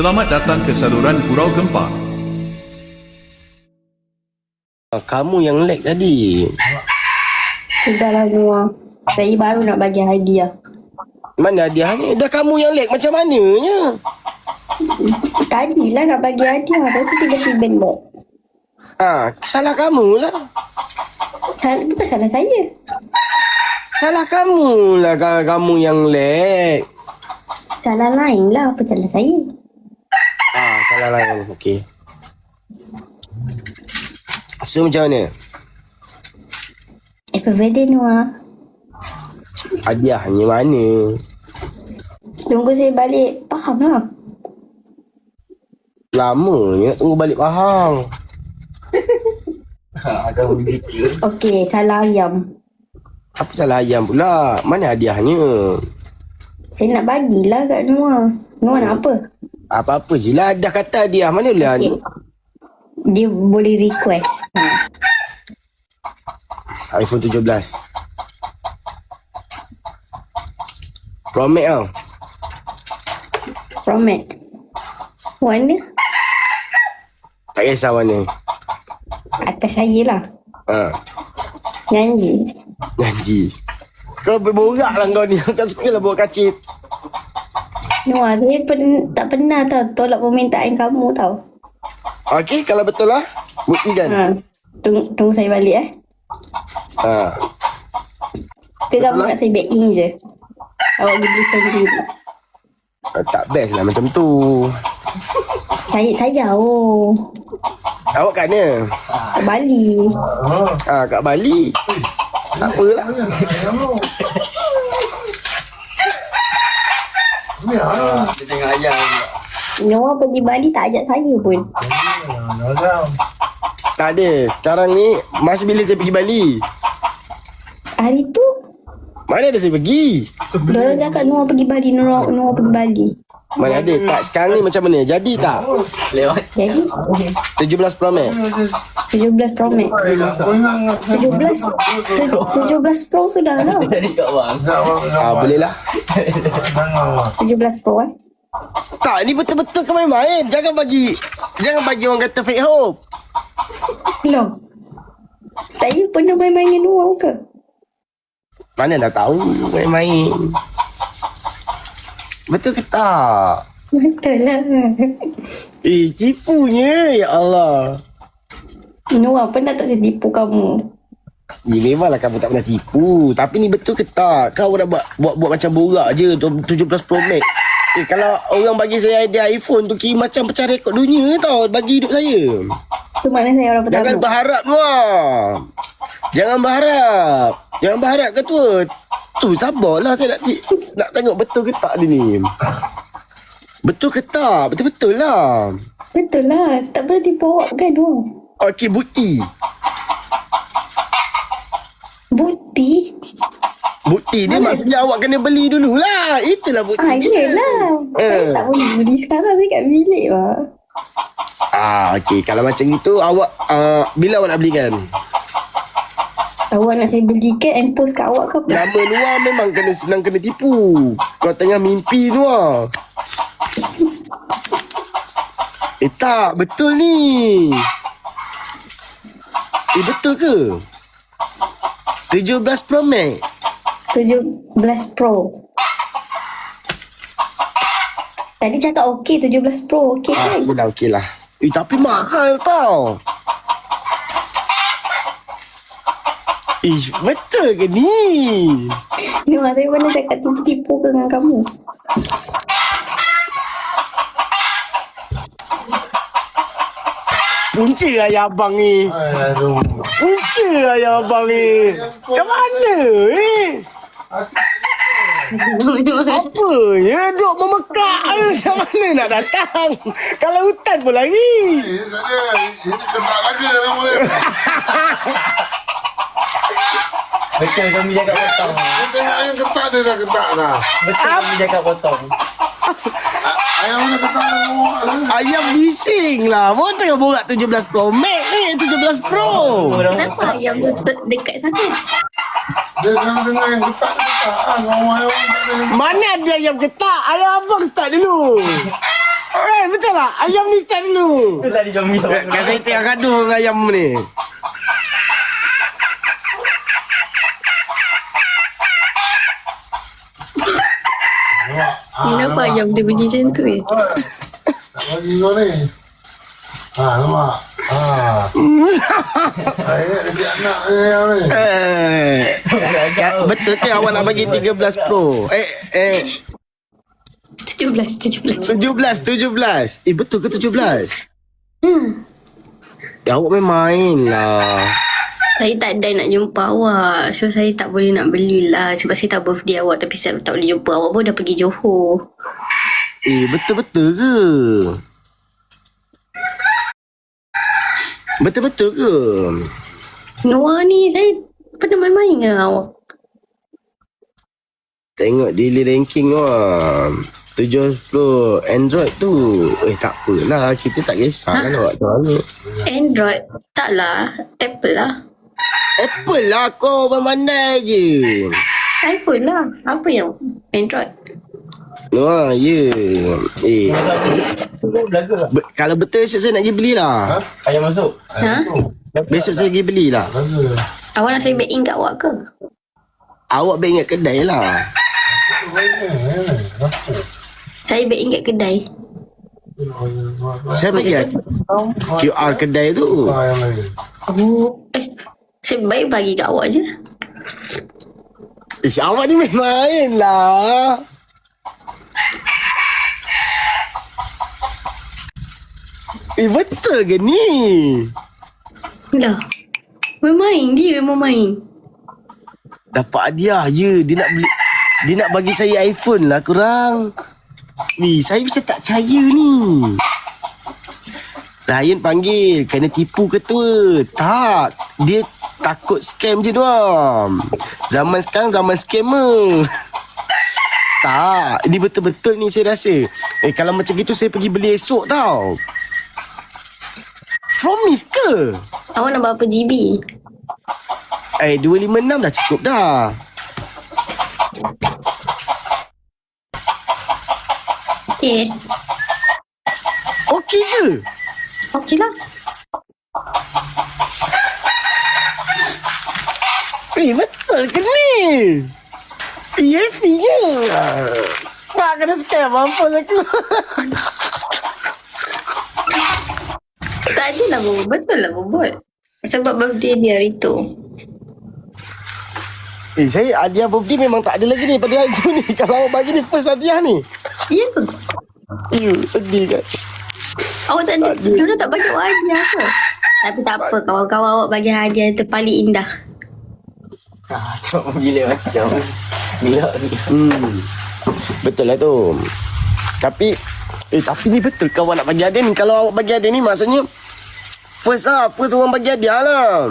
Selamat datang ke saluran Gurau Gempar. Ah, Kamu yang lag tadi. Sudahlah Noah. Saya baru nak bagi hadiah. Mana hadiahnya? Dah kamu yang lag macam mananya? Tadi lah nak bagi hadiah. Lepas tu tiba-tiba lag. Ah, salah kamu lah. Sal- Bukan salah saya. Salah kamu lah ka- kamu yang lag. Salah lain lah. Apa salah saya? Ah, salah lain. Okey. So macam mana? Happy birthday Noah. Hadiahnya mana? Tunggu saya balik. Faham lah. Lamanya nak tunggu balik Pahang. Okey, salah ayam. Apa salah ayam pula? Mana hadiahnya? Saya nak bagilah kat Noah. Noah nak apa? Apa-apa je lah. Dah kata hadiah. Mana lah? Okey. Dia boleh request. Ha. iPhone 17. Pro Max tau. Promet. Warna? Tak kisah warna. Atas saya lah. Ha. Janji. Janji. Kau berborak lah kau ni. Tak suka lah buat kacip. Noah, saya pen- tak pernah tau tolak permintaan kamu tau. Okey, kalau betul lah. Buktikan. Ha. Tunggu, tunggu saya balik eh. Ha. Ke kamu nak saya back in je? Awak pergi sendiri. Ah, Tak best lah macam tu. Saya, saya oh. Awak kat mana? Kat Bali. Ha, kat Bali. Tak apalah. Dia tengok ayam Noah pergi Bali tak ajak saya pun. Tak ada. Sekarang ni, masa bila saya pergi Bali? Hari tu, Mana ada saya pergi? diorang cakap Noah pergi Bali, Noah, Noah pergi Bali. Mana ada? Tak, sekarang ni macam mana? Jadi tak? Lewat Jadi, 17 Pro Max? 17 Pro Max. 17, tu- 17 Pro sudah lah. Dari kat bang Ha, boleh lah. 17 Pro eh. Tak, ni betul-betul kau main-main. Jangan bagi jangan bagi orang kata fake hope. Loh. Saya pernah main-main dengan Noah ke? Mana dah tahu main-main. Betul ke tak? Betul lah. Eh, tipunya. Ya Allah. Noah pernah tak saya tipu kamu? Ni memanglah kamu tak pernah tipu. Tapi ni betul ke tak? Kau dah buat buat, buat macam borak je tu 17 Pro Max. Eh, kalau orang bagi saya idea iPhone tu kira macam pecah rekod dunia tau bagi hidup saya. Tu makna saya orang Jangan pertama. berharap Noah. Jangan berharap. Jangan berharap ke tua. Tu sabarlah saya nak ti- nak tengok betul ke tak dia ni. Betul ke tak? Betul-betul lah. Betul lah. Tak pernah tipu awak kan Noah? Okey, bukti. Bukti? Bukti dia maksudnya awak kena beli dululah. Itulah bukti. Ah, yelah. Saya Eh. tak boleh beli sekarang. Saya kat bilik lah. Ah, okey. Kalau macam itu awak uh, bila awak nak belikan? Awak nak saya belikan and post kat awak ke apa? Nama Noah memang kena senang kena tipu. Kau tengah mimpi Noah. Eh tak, betul ni. Eh betul ke? 17 Pro Max. 17 Pro. Tadi cakap okey 17 Pro. Okey Ah, kan? dia dah okey lah. Eh tapi mahal tau. Ish, betul ke ni? Noah, saya pernah cakap tipu-tipu ke dengan kamu? Punca ayah abang ni. Punca ayah abang ni. Macam mana eh? Apa ya? Duk memekak je. Macam mana nak datang? Kalau hutan pun lagi. ketak lagi dia boleh. Betul kami jaga potong Dia tengok ayam ketak dia dah ketak dah. Betul kami jaga potong Ayam mana ketak muak dah. Ayam bising lah. Baru tengah borak 17 Pro Max ni. 17 Pro. Kenapa ayam tu dekat sangat? Dia kalau dengar yang ketak dia ketak. Ah, ngomong ayam tak ada yang Mana ada ayam getak? Ayam abang start dulu. Eh betul tak? Ayam ni start dulu. Kan saya tengah gaduh dengan ayam ni. Kenapa ayam dia bunyi macam tu ya? Tak bagi kau ni. Ha, nampak? Ha. Ingat dia anak ni. Eh. Sekarang- Betul ke awak nak bagi 13 Pro? Eh eh 17, 17. 17 17. Eh betul ke 17? Hmm. Ya awak main main lah. Saya tak ada nak jumpa awak. So saya tak boleh nak belilah. Sebab saya tak birthday awak. Tapi saya tak boleh jumpa awak pun dah pergi Johor. Eh betul-betul ke? Betul-betul ke? Noah ni saya pernah main-main dengan awak. Tengok daily ranking wah. 70 Android tu. Eh tak apalah. Kita tak kisah kan awak tu. Android? Taklah. Apple lah. Apple lah kau pandai je. iPhone lah. Apa yang Android? Wah, ya. Eh, Belaga tak? be- kalau betul esok saya nak pergi belilah. Ayam masuk. Ha? Besok saya pergi belilah. Awak nak saya back in kat awak ke? Awak baik ingat kedai lah. Saya back in kat kedai. Saya bagi lah QR kedai tu. Ha, yang lain. Oh. Eh. Saya baik bagi kat awak je. Ish, awak ni main-main lah. Eh, betul ke ni? Dah. Bermain dia memang main. Dapat hadiah je. Dia nak beli... Dia nak bagi saya iPhone lah kurang. Ni, saya macam tak percaya ni. Ryan panggil, kena tipu ketua. Tak, dia takut scam je doang. Zaman sekarang zaman scammer. Tak, ini betul-betul ni saya rasa. Eh, kalau macam gitu saya pergi beli esok tau. Promise ke? Awak nak berapa GB? Eh, 256 dah cukup dah. Okay. Okey ke? Okey lah. Eh, betul ke ni? EFP je. Tak kena scam, mampus aku. Tak ada lah bobot. Betul lah bobot. Sebab birthday dia hari tu. eh, saya hadiah birthday memang tak ada lagi ni pada hari tu ni. Kalau awak bagi ni first hadiah ni. Ya ke? Ya, sedih kan. Awak tak ada. Diorang tak bagi awak hadiah ke? Tapi tak apa. Kawan-kawan awak bagi hadiah yang terpaling indah. Ha, cuma gila macam. Gila ni. Hmm. Betul lah tu. Tapi, eh tapi ni betul kawan nak bagi hadiah ni. Kalau awak bagi hadiah ni maksudnya, first lah, first orang bagi hadiah lah.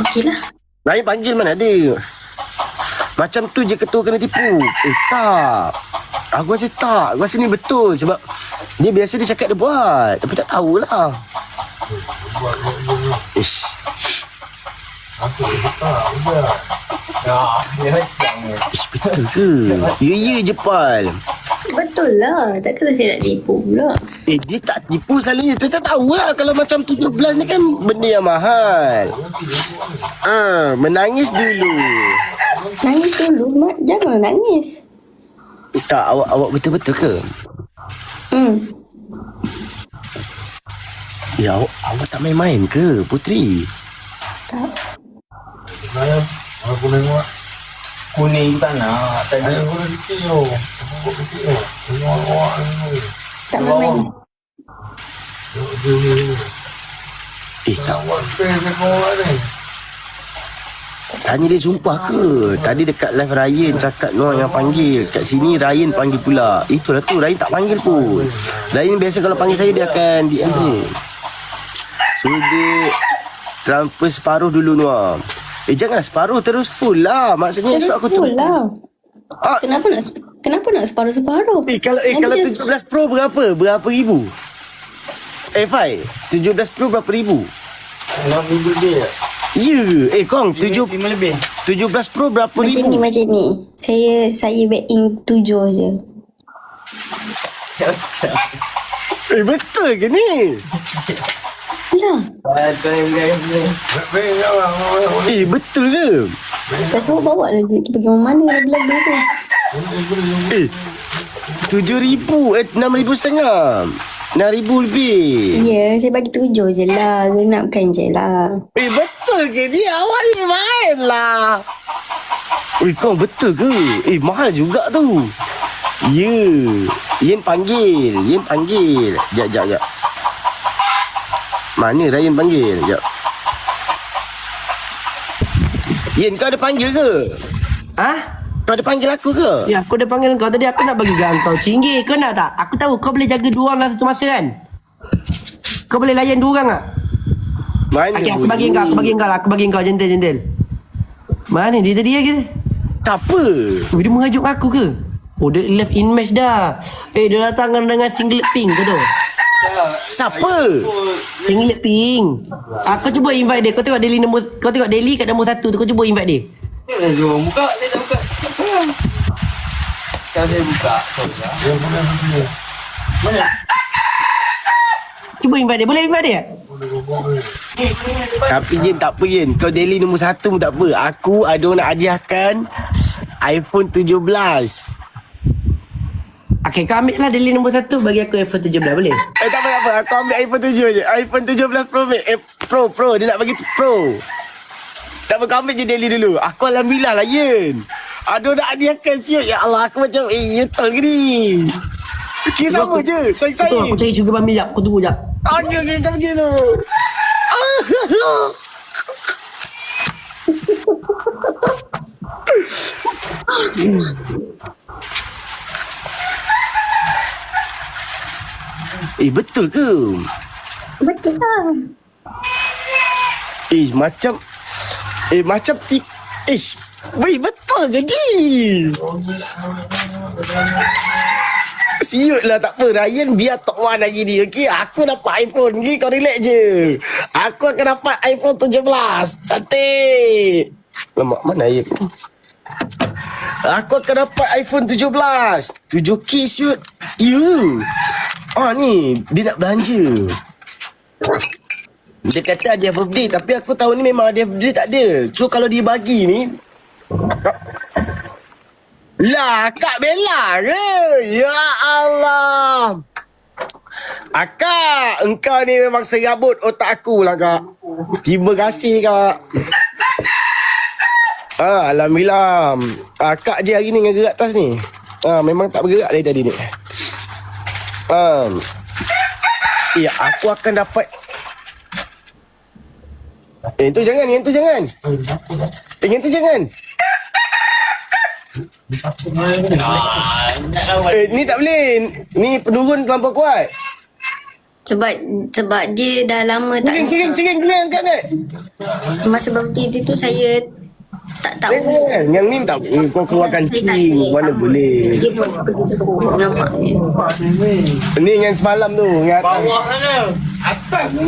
Okey lah. Lain panggil mana ada. Macam tu je ketua kena tipu. Eh tak. Aku rasa tak. Aku rasa ni betul sebab dia biasa dia cakap dia buat. Tapi tak tahulah. Ish. Apa dia tak? Udah. Dia macam ni. Ish betul ke? Ya ya je Pal. Betul lah. Takkanlah saya nak tipu pula. Eh dia tak tipu selalunya. Tapi tak tahulah kalau macam 17 ni kan benda yang mahal. Ah, menangis dulu. Nangis dulu. Mak. Jangan nangis. Tak, awak awak betul-betul ke? Hmm. Ya, awak, awak tak main-main ke, Putri? Tak. Ayam. Aku tengok. Kuning tu tak nak. Tadi Ayam aku dah kecil tu. Aku buat kecil tu. Tengok awak ni. Tak main-main. Tengok dia ni. Eh, tak. Tengok awak ni. Tanya dia sumpah ke? Tadi dekat live Ryan cakap Noah yang panggil. Kat sini Ryan panggil pula. Itulah tu, Ryan tak panggil pun. Ryan biasa kalau panggil saya, dia akan DM saya. So, dia transfer separuh dulu Noah. Eh, jangan separuh, terus full lah. Maksudnya Terus esok aku full lah. Ah, Kenapa nak kenapa nak separuh-separuh? eh, kalau eh, Nanti kalau dia- 17 Pro berapa? Berapa ribu? Eh, Fai, 17 Pro berapa ribu? Enam ribu dia. Ya? Eh, Kong, Lima- tujuh, Lima lebih. 17 Pro berapa Macam ribu? ni macam ni. Saya saya back in tujuh je. Eh betul ke ni? Lah, Ah, jangan. Eh betul ke? rasa awak bawa lah duit tu pergi mana lagu-lagu tu. Eh Tujuh ribu Eh enam ribu setengah Enam ribu lebih Ya, saya bagi tujuh je lah. Genapkan je lah. Eh betul ke ni Awak ni main lah Eh kau betul ke Eh mahal juga tu Ya Yen panggil Yen panggil Jap jap jap Mana Yen panggil Jap Yen kau ada panggil ke Ah? Kau ada panggil aku ke Ya, aku dah panggil kau tadi. Aku nak bagi kau RM100. Kau nak tak? Aku tahu kau boleh jaga dua orang dalam satu masa kan? Kau boleh layan dua orang tak? Mana Okey, aku bagi kau. Aku bagi kau lah. Aku bagi kau. Gentle, gentle. Mana dia tadi ya kita? Tak apa Oh, dia mengajuk aku ke? Oh, dia left in match dah. Eh, dia datang dengan singlet pink kau tahu? Siapa Singlet pink. Aku cuba invite dia. Kau tengok daily nombor, kau tengok daily kat nombor satu tu. Kau cuba invite dia. Eh, jom buka. Saya tak buka. Kalau saya buka, sorry lah. Dia. Cuba invite dia. Boleh invite dia? Tapi Yen tak apa Yen Kau daily nombor satu pun tak apa Aku ada orang nak hadiahkan iPhone 17 Okay, kau ambil lah daily nombor satu. Bagi aku iPhone 17. Boleh? Eh tak apa tak apa Aku ambil iPhone 7 je iPhone 17 Pro Max Eh Pro Pro Dia nak bagi tu Pro Tak apa kau ambil je daily dulu Aku Alhamdulillah lah Yen orang nak hadiahkan siut Ya Allah aku macam Eh betul ke ni Okay sama je Sayang Betul, saya aku cari sugar mami jap. Kau tunggu jap. Okay okay kau pergi dulu Eh betul ke? Betul lah. Eh macam Eh macam tip Eh Weh betul ke ni? Siut lah tak apa Ryan biar top one lagi ni Okay aku dapat iPhone Okay kau relax je Aku akan dapat iPhone 17 Cantik Lemak mana ayat Aku akan dapat iPhone 17 7K siut You Ah ni Dia nak belanja. Dia kata dia birthday Tapi aku tahu ni memang dia birthday tak ada. So kalau dia bagi ni Lah Kak Bella ke Ya Allah. Akak Engkau ni memang serabut otak aku lah kak. Terima kasih kak Ah, Alhamdulillah Akak je hari ni dengan gerak atas ni ah, Memang tak bergerak dari tadi ni ah. Ya aku akan dapat Eh, tu jangan, yang tu jangan. Eh, yang tu jangan. Eh, ni tak boleh. Ni penurun terlampau kuat. Sebab sebab dia dah lama tak Cering, cering, cering. Kena angkat kan? masa birthday dia tu saya tak tahu. Jangan. Yang ni tak eh, Kau keluarkan boleh. Mana boleh. Dia pun pergi jemput dengan mak dia. Ni yang semalam tu. Yang Bawah sana.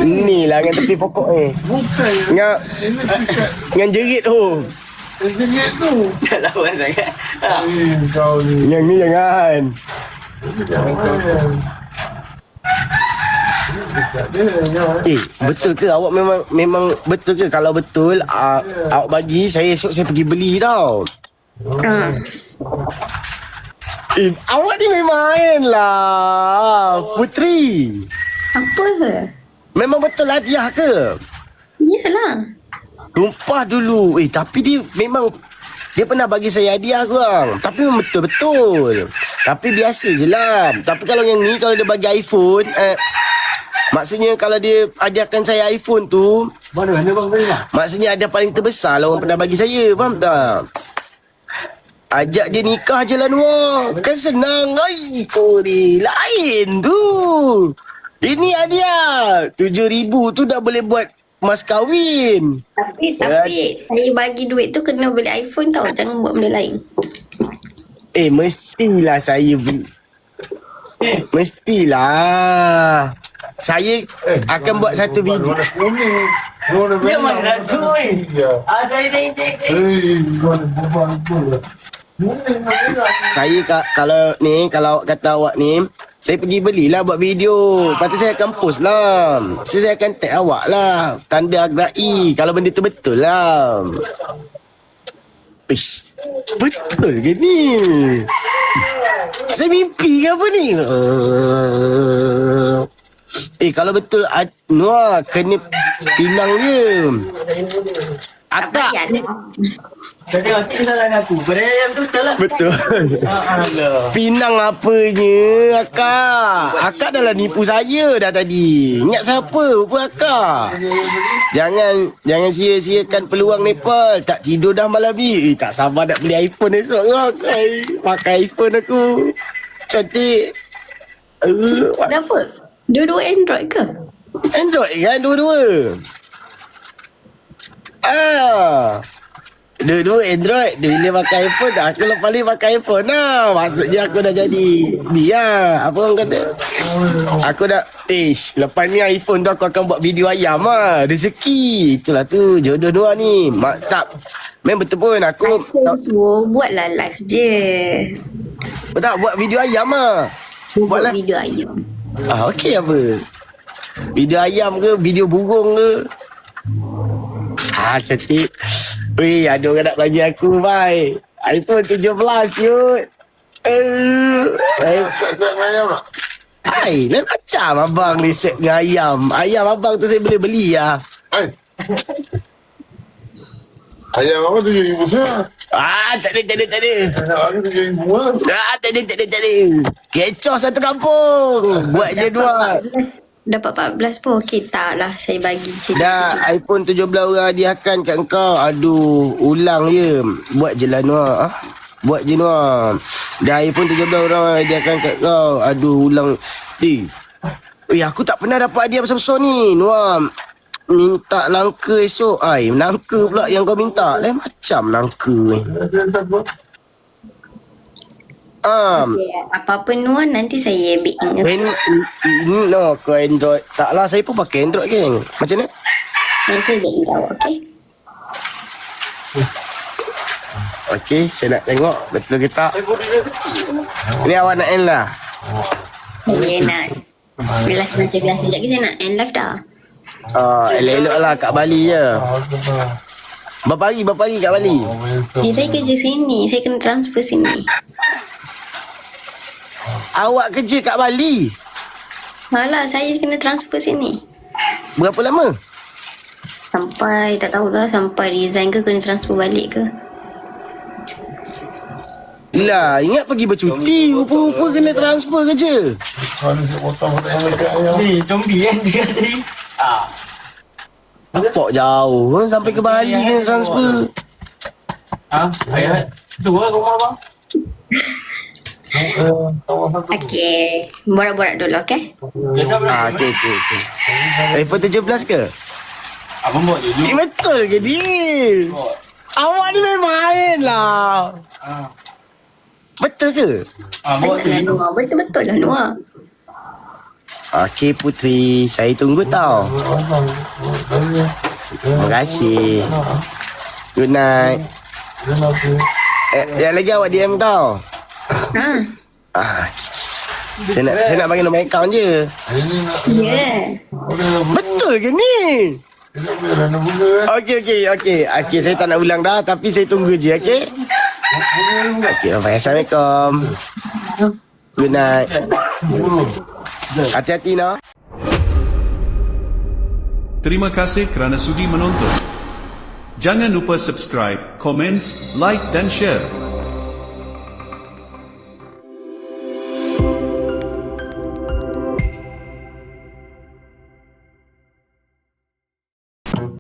Ni lah yang tepi pokok ni. Bukan. Yang, tiket. yang jerit tu. Tiket tu. Tak lawan sangat. Eh, kau ni. Yang ni jangan. Eh, betul ke awak memang memang betul ke kalau betul uh, awak bagi saya esok saya pergi beli tau. Ha. Eh, awak ni memang main lah. Putri. Apa? Memang betul hadiah ke? Iyalah. Tumpah dulu. Eh, tapi dia memang dia pernah bagi saya hadiah korang. Tapi betul-betul. Tapi biasa je lah. Tapi kalau yang ni, kalau dia bagi iPhone, eh, maksudnya kalau dia hadiahkan saya iPhone tu, Mana mana bang beri bang? maksudnya ada paling terbesar lah orang pernah bagi saya. Faham tak? Ajak dia nikah je lah Noah. Kan senang. Ay, ni lain tu. Ini hadiah. Tujuh ribu tu dah boleh buat mas kahwin. Tapi tapi saya bagi duit tu kena beli iPhone tau. Jangan buat benda lain. Eh, mestilah saya beli. Mestilah. Saya akan buat satu video. Dia mana tu, eh? Ya. Ada ini ini. Eh, tu lah. Saya ka- kalau ni, kalau kata awak ni, Saya pergi belilah buat video. Lepas tu saya akan post lah. So, saya akan tag awak lah. Tanda agrai. Kalau benda tu betul lah. Ish. Betul ke ni? Saya mimpi ke apa ni? Uh, eh kalau betul ad, Noah kena pinang dia. Akak. Tengok tu kesalahan aku. Yang tu betul lah. Betul. Alah. Pinang apanya akak? Akak dah lah nipu saya dah tadi. Ingat siapa? Apa akak? Jangan jangan sia-siakan peluang Nepal. Tak tidur dah malam ni. Eh, tak sabar nak beli iPhone esok kau. Eh, pakai iPhone aku. Cantik. Uh, Kenapa? Dua-dua Android ke? Android kan dua-dua. Ah. Dua-dua Android. Dia bila pakai iPhone. Aku lepas ni pakai iPhone lah. Maksudnya aku dah jadi Dia Apa orang kata? Aku dah Ish Lepas ni iPhone tu Aku akan buat video ayam lah. Rezeki. Itulah tu Jodoh dua ni. Mak, Tak. Memang betul pun. Aku iPhone tu buatlah live je. Tak buat video ayam lah. Buat Buatlah. video ayam. Ah, okey apa? Video ayam ke, video burung ke? Ah, cantik. Weh, ada orang nak belanja aku, bye. iPhone 17, yut. Eh, ayam? Hai, lain macam abang respect dengan ayam. Ayam abang tu saya boleh beli lah. Hai. Ayam apa tujuh ribu sah? Ah, tak ada, tak ada, tak ada. Ayam aku tujuh ribu lah. Ah, tak ada, tak ada, tak ada. Kecoh satu kampung. Buat je dua. 14, dapat 14 pun okey tak lah saya bagi cerita Dah iPhone 17 orang hadiahkan kat kau. Aduh, ulang je. Buat je lah Noah. Ah. Buat je Noah. Dah iPhone 17 orang hadiahkan kat kau. Aduh, ulang. Eh. Eh, aku tak pernah dapat hadiah besar-besar ni. Noah. Minta nangka esok. Ai, nangka pula yang kau minta. Lain macam nangka ni. Ah, Okay, apa-apa Nuan nanti saya ingat. Pen, ini no, ke Android. Taklah, saya pun pakai Android, geng. Macam mana? Nanti saya bake kau, okey? Okey, saya nak tengok betul ke tak. Ni awak nak end lah. Saya nak live macam biasa. Sekejap lagi saya nak end live dah. Uh, elok-elok lah kat Bali je. Berapa hari, berapa hari kat Bali? Eh, saya kerja sini. Saya kena transfer sini. Awak kerja kat Bali? Malah saya kena transfer sini. Berapa lama? Sampai tak tahulah sampai resign ke kena transfer balik ke. Lah, ingat pergi bercuti. Rupa-rupa kena transfer kerja. Kalau saya potong potong yang dekat ayam. Ni, zombie kan dia tadi. Ah. Nampak jauh kan sampai ke Bali kena transfer. Ah, ayat. Tu lah rumah bang. Okey. Borak-borak dulu, okey? Ah, okey, okey, okey. iPhone 17 ke? Abang buat dulu. Eh, betul ke ni? Awak ni main main lah. Ah. Betul ke? Ah, buat Betul lah dulu. Betul-betul lah Noah. Okey Putri, saya tunggu tau. Terima kasih. Good night. Eh, yang lagi awak DM tau. Ha. Ah. Saya nak saya nak bagi nombor akaun je. Ya. Betul ke ni? Okey okey okey. Okey saya tak nak ulang dah tapi saya tunggu je okey. Okey Assalamualaikum. Good night. Hati-hati noh. Terima kasih kerana sudi menonton. Jangan lupa subscribe, komen, like dan share.